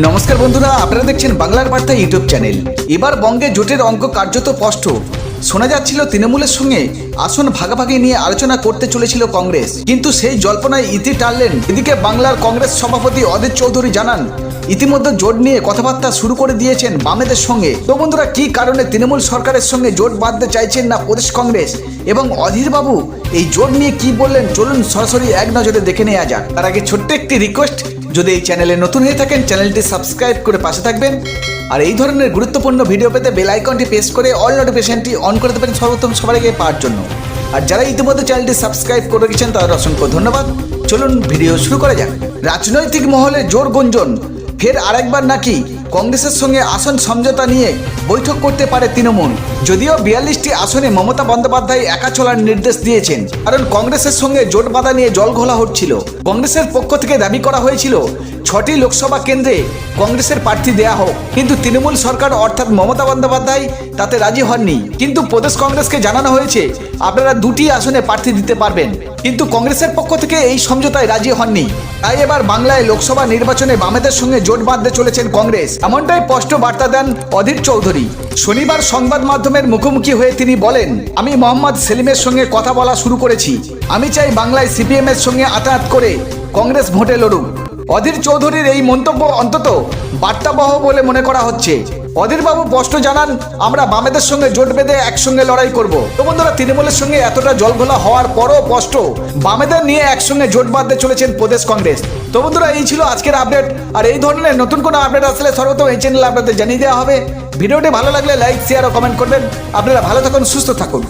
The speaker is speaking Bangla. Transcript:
নমস্কার বন্ধুরা, আপনারা দেখছেন বাংলার বার্তা ইউটিউব চ্যানেল। এবার বঙ্গে জোটের অঙ্ক কার্যত স্পষ্ট। শোনা যাচ্ছিল তৃণমূলের সঙ্গে আসন ভাগাভাগি নিয়ে আলোচনা করতে চলেছিল কংগ্রেস। কিন্তু সেই জল্পনায় ইতি টানলেন। এদিকে বাংলার কংগ্রেস সভাপতি অদিত চৌধুরী জানান, ইতিমধ্যে জোট নিয়ে কথাবার্তা শুরু করে দিয়েছেন বামেদের সঙ্গে। তো বন্ধুরা, কি কারণে তৃণমূল সরকারের সঙ্গে জোট বাঁধতে চাইছেন না প্রদেশ কংগ্রেস? এবং অধীর বাবু, এই জোট নিয়ে কি বললেন? চলুন সরাসরি এক নজরে দেখে নেওয়া যাক। তার আগে ছোট্ট একটি রিকোয়েস্ট যদি এই চ্যানেলে নতুন হয়ে থাকেন, চ্যানেলটি সাবস্ক্রাইব করে পাশে থাকবেন। আর এই ধরনের গুরুত্বপূর্ণ ভিডিও পেতে বেল আইকনটি প্রেস করে অল নোটিফিকেশনটি অন করে দেবেন সর্বোত্তম সবার আগে পাওয়ার জন্য। আর যারা ইতিমধ্যে চ্যানেলটি সাবস্ক্রাইব করে রেখেছেন, তাদের অসংখ্য ধন্যবাদ। চলুন ভিডিও শুরু করা যাক। রাজনৈতিক মহলে জোর গুঞ্জন। ফের আরেকবার নাকি কংগ্রেসের সঙ্গে আসন সমঝোতা নিয়ে বৈঠক করতে পারে তৃণমূল। যদিও বিয়াল্লিশটি আসনে মমতা বন্দ্যোপাধ্যায় একা চলার নির্দেশ দিয়েছেন, কারণ কংগ্রেসের সঙ্গে জোট বাঁধা নিয়ে জল ঘোলা হচ্ছিল। কংগ্রেসের পক্ষ থেকে দাবি করা হয়েছিল, ছটি লোকসভা কেন্দ্রে কংগ্রেসের প্রার্থী দেয়া হোক। কিন্তু তৃণমূল সরকার অর্থাৎ মমতা বন্দ্যোপাধ্যায় তাতে রাজি হননি। কিন্তু প্রদেশ কংগ্রেসকে জানানো হয়েছে, আপনারা দুটি আসনে প্রার্থী দিতে পারবেন। কিন্তু কংগ্রেসের পক্ষ থেকে এই সমঝোতায় রাজি হননি। তাই এবার বাংলায় লোকসভা নির্বাচনে বামেদের সঙ্গে জোট বাঁধতে চলেছেন কংগ্রেস। এমনটাই স্পষ্ট বার্তা দেন অধীর চৌধুরী। শনিবার সংবাদ মাধ্যমের মুখোমুখি হয়ে তিনি বলেন, আমি মোহাম্মদ সেলিমের সঙ্গে কথা বলা শুরু করেছি। আমি চাই বাংলায় সিপিএম এর সঙ্গে আতাহাত করে কংগ্রেস ভোটে লড়ুক। অধীর চৌধুরীর এই মন্তব্য অন্তত বার্তাবহ বলে মনে করা হচ্ছে। অধীরবাবু স্পষ্ট জানান, আমরা বামেদের সঙ্গে জোট বেঁধে একসঙ্গে লড়াই করব। তো বন্ধুরা, তৃণমূলের সঙ্গে এতটা জলঘোলা হওয়ার পরও স্পষ্ট, বামেদের নিয়ে একসঙ্গে জোট বাঁধতে চলেছেন প্রদেশ কংগ্রেস। তো বন্ধুরা, এই ছিল আজকের আপডেট। আর এই ধরনের নতুন কোনো আপডেট আসলে সর্বপ্রথম এই চ্যানেলে আপনাদের জানিয়ে দেওয়া হবে। ভিডিওটি ভালো লাগলে লাইক শেয়ার ও কমেন্ট করবেন। আপনারা ভালো থাকুন, সুস্থ থাকুন।